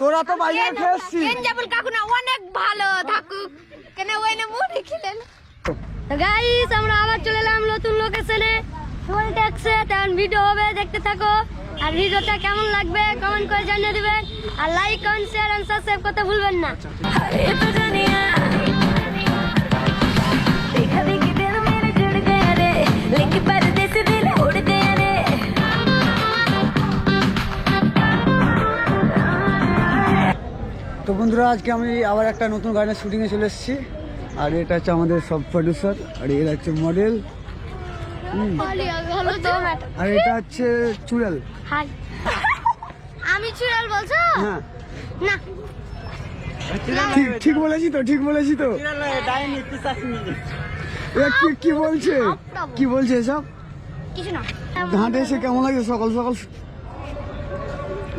তোরা তো বাইরে খেয়েছিস এনজাবুল কাকু অনেক ভালো থাকুক। কেন ওই না মুড়ি খেলেন? গাইস আমরা আবার চলে এলাম নতুন লোকেশনে ফুল ট্যাক্সে তেমন ভিডিও হবে দেখতে থাকো। আর ভিডিওটা কেমন লাগবে কমেন্ট করে জানিয়ে দিবেন আর like comment share and subscribe করতে ভুলবেন না। দেখা দেখি দিল মেরে জুড় গয়া রে লিঙ্ক বন্ধুরা আজকে আমি আবার একটা নতুন গানের শুটিংয়ে চলে এসেছি। আর এটা হচ্ছে আমাদের সব প্রডিউসার আর এরা হচ্ছে মডেল আর এটা হচ্ছে চুড়াল। আমি চুড়াল বলছো? হ্যাঁ। না। ঠিক ঠিক বলেছি তো ঠিক বলেছি তো। কি কি বলছে? কি বলছে এসব? কিছু না। ঘাটে এসে কেমন লাগছে? সকাল সকাল?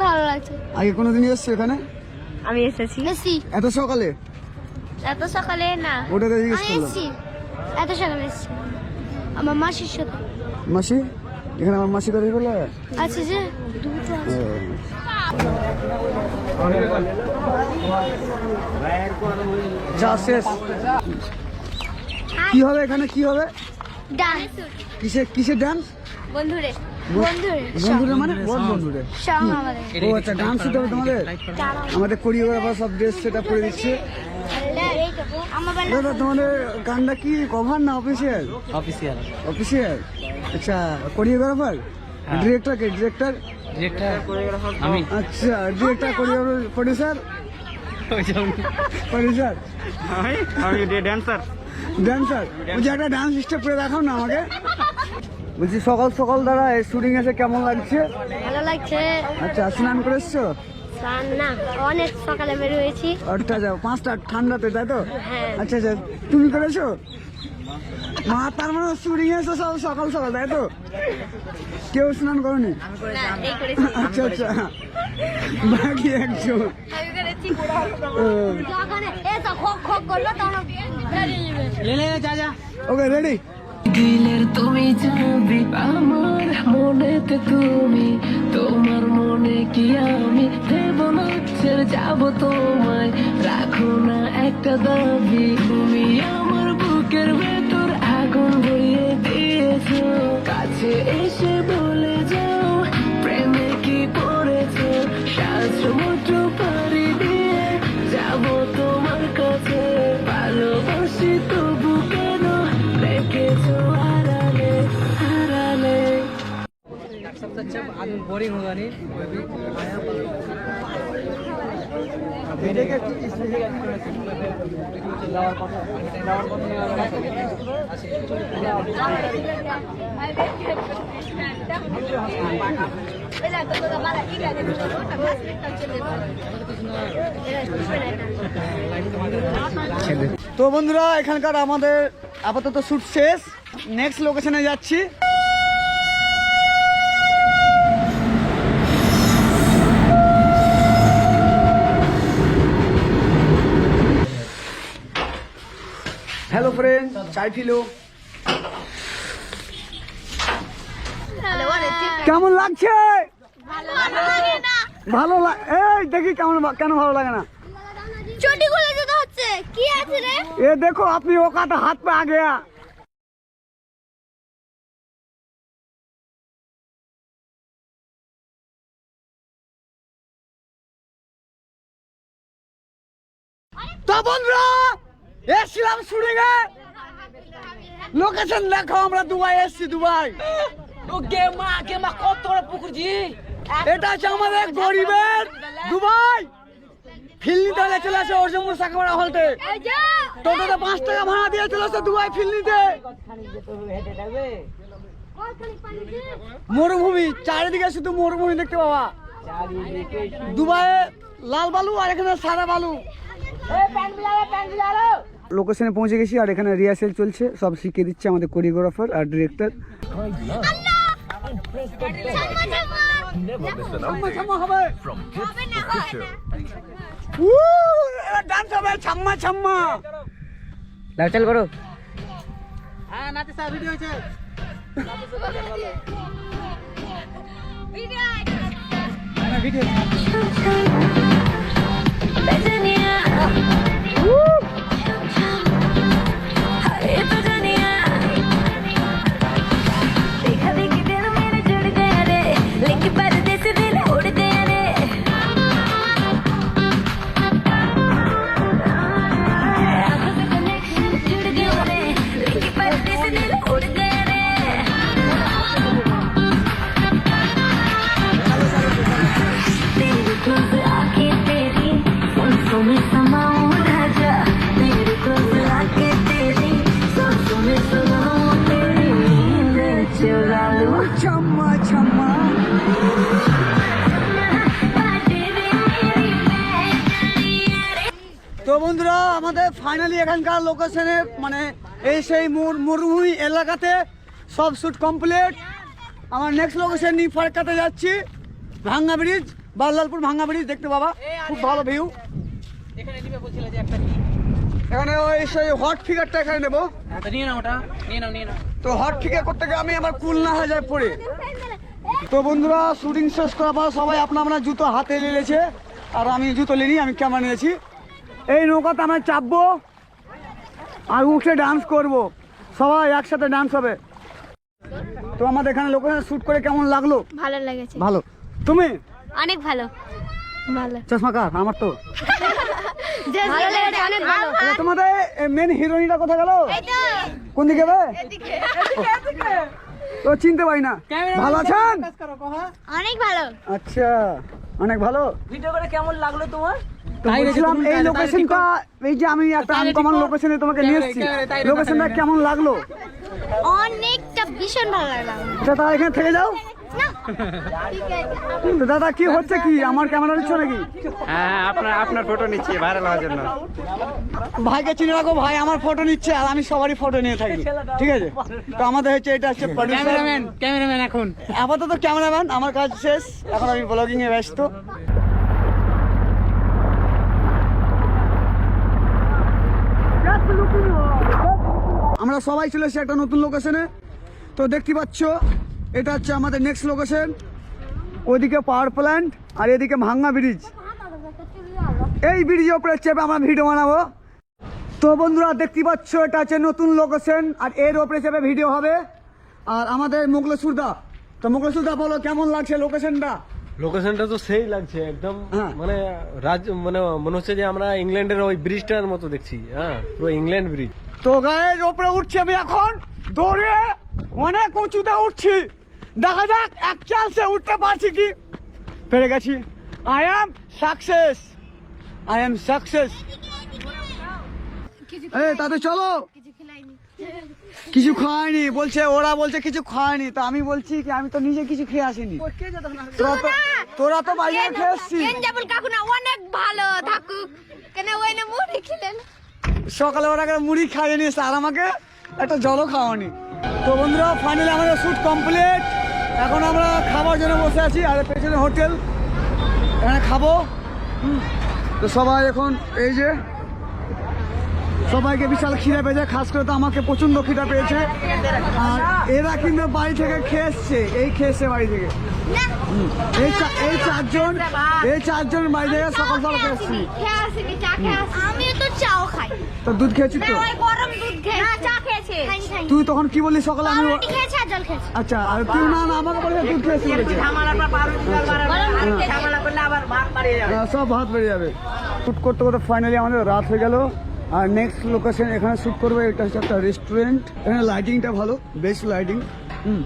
ভালো লাগছে। আগে কোনোদিন এসছো এখানে? আমি এসেছি। এসেছি। এত সকালে? এত সকালে না। জিজ্ঞেস আমি করলাম। এসেছি। এত সকালে এসেছি। আমার মাসির সাথে। মাসি? এখানে আমার মাসি করে বলে আছে যে দুটো আছে। যা শেষ। কি হবে এখানে? কি হবে? ডান্স কিসে কিসের ডান্স বন্ধুরে। বন্ধুরে বন্ধুরে মানে বড় বন্ধুরে আমাদের। ও আচ্ছা ডান্স হতে হবে তোমাদের? আমাদের কোরিওগ্রাফার সব ড্রেস সেটা করে দিচ্ছে। দাদা তোমাদের গানটা কি কভার না অফিসিয়াল অফিসিয়াল অফিসিয়াল আচ্ছা কোরিওগ্রাফার ডিরেক্টর কে ডিরেক্টর ডিরেক্টর আমি। আচ্ছা ডিরেক্টর কোরিওগ্রাফার প্রডিউসার প্রডিউসার আমি আমি ড্যান্সার ড্যান্সার বলছি একটা ডান্স স্টেপ করে দেখাও না আমাকে। বলছি সকাল সকাল দাদা এই শুটিং এসে কেমন লাগছে? ভালো লাগছে। আচ্ছা স্নান করে এসছো? স্নান না অনেক সকালে বের হয়েছি আটটা যাও পাঁচটা ঠান্ডাতে তাই তো? হ্যাঁ। আচ্ছা আচ্ছা তুমি করেছ মা তার মানে শুটিং এসে সব সকাল সকাল তাই তো? কেউ স্নান করনি? করেছি আচ্ছা আচ্ছা। বাকি একজন। করেছি ওকে রেডি দিলের তুমি যাবি আমার মনেতে তুমি। তোমার মনে কি আমি দেব না ছেড়ে যাব তোমায় রাখো না একটা দাবি। তুমি আমার বুকের ভেতর আগুন ভরিয়ে দিয়েছ। কাছে এসে বলে बोरिंग होगा नहीं তো বন্ধুরা এখানকার আমাদের আপাতত শুট শেষ নেক্সট লোকেশনে যাচ্ছি হ্যালো ফ্রেন্ড চাই ফিল কেমন লাগছে? ভালো লাগে এই দেখি কেমন কেন ভালো লাগে না? এ দেখো আপনি ও কাটা হাত পা আগে। তো বন্ধুরা এসছিলাম শুটিং এ লোকেশন দেখো আমরা দুবাই এসছি দুবাই। এটা হচ্ছে আমাদের গরিবের দুবাই। ফিল্মি তাহলে চলে আসে অর্জুন সাকামারা হলতে। টোটোতে পাঁচ টাকা ভাড়া দিয়ে চলে আসছে দুবাই ফিল্মিতে মরুভূমি চারিদিকে শুধু মরুভূমি দেখতে পাওয়া দুবাইয়ে লাল বালু আর এখানে সাদা বালু। লোকেশনে পৌঁছে গেছি আর এখানে রিহার্সেল চলছে। সব শিখিয়ে দিচ্ছে আমাদের কোরিওগ্রাফার আর ডিরেক্টর ভিডিও তো বন্ধুরা আমাদের ফাইনালি এখানকার লোকেশনে মানে এই সেই মুর- মরুভূমি এলাকাতে সব শ্যুট কমপ্লিট আমার নেক্সট লোকেশন নিয়ে ফারাক্কাতে যাচ্ছি ভাঙ্গা ব্রিজ বাল্লালপুর ভাঙ্গা ব্রিজ দেখতে বাবা খুব ভালো ভিউ এখানে ওই সেই হট ফিগারটা এখানে নেব। তো নিয়ে নাও ওটা। নিয়ে নাও নিয়ে নাও। তো হট ফিগার করতে গিয়ে আমি আমার কুল না হয়ে যায় পড়ে। তো বন্ধুরা শুটিং শেষ করার পর সবাই আপনার আপনার জুতো হাতে নিয়েছে। আর আমি জুতো নিই আমি ক্যামেরা নিয়েছি। এই নৌকাতে আমরা চাপবো আর উঠে ডান্স করব। সবাই একসাথে ডান্স হবে। তো আমাদের এখানে লোকেশন শ্যুট করে কেমন লাগল? ভালো লেগেছে। ভালো। তুমি? অনেক ভালো। ভালো। চশমা কার? আমার তো। ভালো লেগেছে অনেক ভালো। আচ্ছা, তোমাদের মেন হিরোইনটা কোথায় গেল? কোন দিকে বে? তো চিনতে পারি না। ভালো আছেন? অনেক ভালো। আচ্ছা অনেক ভালো। ভিডিও করে কেমন লাগল তোমার? বলছিলাম এই লোকেশনটা এই যে আমি একটা আনকমন লোকেশনে তোমাকে নিয়ে এসেছি। লোকেশনটা কেমন লাগল? অনেকটা ভীষণ ভালো লাগল আচ্ছা তাহলে এখানে থেকে যাও। দাদা কি হচ্ছে কি? আমার ক্যামেরা নিচ্ছ নাকি? হ্যাঁ আপনার আপনার ফটো নিচ্ছি ভাইরাল হওয়ার জন্য। ভাইকে চিনে রাখো ভাই আমার ফটো নিচ্ছে আর আমি সবারই ফটো নিয়ে থাকি। ঠিক আছে? তো আমাদের হচ্ছে এটা হচ্ছে প্রডিউসার ক্যামেরাম্যান ক্যামেরাম্যান এখন। আপাতত ক্যামেরাম্যান আমার কাজ শেষ। এখন আমি ব্লগিং এ ব্যস্ত। আমরা সবাই চলে এসেছি একটা নতুন লোকেশনে তো দেখতে পাচ্ছ, এটা হচ্ছে আমাদের নেক্সট লোকেশন ওইদিকে পাওয়ার প্ল্যান্ট আর এদিকে ভাঙ্গা ব্রিজ এই ব্রিজের ওপরে চেপে আমরা ভিডিও বানাবো। তো বন্ধুরা, দেখতে পাচ্ছ, এটা হচ্ছে নতুন লোকেশন আর এর ওপরে চেপে ভিডিও হবে। আর আমাদের মোগলেসুরদা তো মোগলেসুরদা বলো, কেমন লাগছে লোকেশনটা লোকেশনটা তো সেই লাগছে একদম হ্যাঁ। মানে রাজ্য মানে মনে হচ্ছে যে আমরা ইংল্যান্ডের ওই ব্রিজটার মতো দেখছি হ্যাঁ পুরো ইংল্যান্ড ব্রিজ। তো গায়ের ওপরে উঠছি আমি এখন দৌড়ে অনেক উঁচুতে উঠছি। দেখা যাক এক চান্সে উঠতে পারছি কি? পেরে গেছি। I am success I am success এই তাতে চলো। কিছু খাওয়ায়নি বলছে ওরা বলছে কিছু খাওয়ায়নি। তো আমি বলছি কি আমি তো নিজে কিছু খেয়ে আসিনি। তোরা তো তোরা! তো বাইরে খেয়ে এসছিস কাকু না অনেক ভালো থাকুক। কেন ওই না মুড়ি খেলেন? সকালে ওরা মুড়ি খাইয়ে নিয়েছে আর আমাকে একটা জলও খাওয়ানি তো বন্ধুরা ফাইনালি আমাদের শ্যুট কমপ্লিট এখন আমরা খাবার জন্য বসে আছি আর পেছনে হোটেল। এখানে খাব। তো সবাই এখন এই যে সবাইকে বিশাল খিদে পেয়েছে খাস করে তো আমাকে প্রচণ্ড খিদা পেয়েছে। আর এরা কিন্তু বাড়ি থেকে খেয়ে এসছে এই খেয়েছে বাড়ি থেকে। এই এই চারজন এই চারজন বাড়ি থেকে সকাল সকাল খেয়ে এসছি। তো চাও খাই। তো দুধ খেয়েছি। তো তুই তখন কি বললি সকালে আমি আচ্ছা আর তুই না না আমাকে বলে দুধ খেয়েছি। সব ভাত বেড়ে যাবে। করতে করতে ফাইনালি আমাদের রাত হয়ে গেল। আর নেক্সট লোকেশন এখানে শ্যুট করব, এটা হচ্ছে একটা রেস্টুরেন্ট এখানে লাইটিংটা ভালো বেস্ট লাইটিং হুম।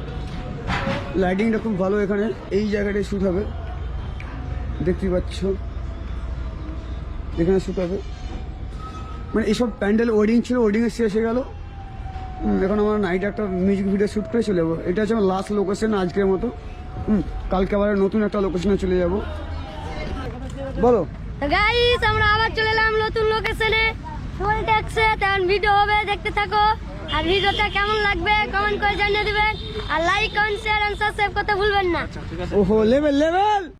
লাইটিংটা খুব ভালো এখানে, এই জায়গাটায় শ্যুট হবে। দেখতেই পাচ্ছ। এখানে শ্যুট হবে। মানে এইসব প্যান্ডেল ওয়েডিং ছিল ওয়েডিংয়ে শেষ হয়ে গেল। এখন আমরা নাইট একটা মিউজিক ভিডিও শ্যুট করে চলে যাব। এটা হচ্ছে আমার লাস্ট লোকেশন আজকের মতো। হুম, কালকে আবার নতুন একটা লোকেশনে চলে যাব। বলো। গাইস আমরা আবার চলে এলাম নতুন লোকেশনে সবাই দেখছে তেমন ভিডিও হবে, দেখতে থাকো। আর ভিডিওটা কেমন লাগবে কমেন্ট করে জানিয়ে দিবেন আর like comment share and subscribe করতে ভুলবেন না। ওহো লেভেল লেভেল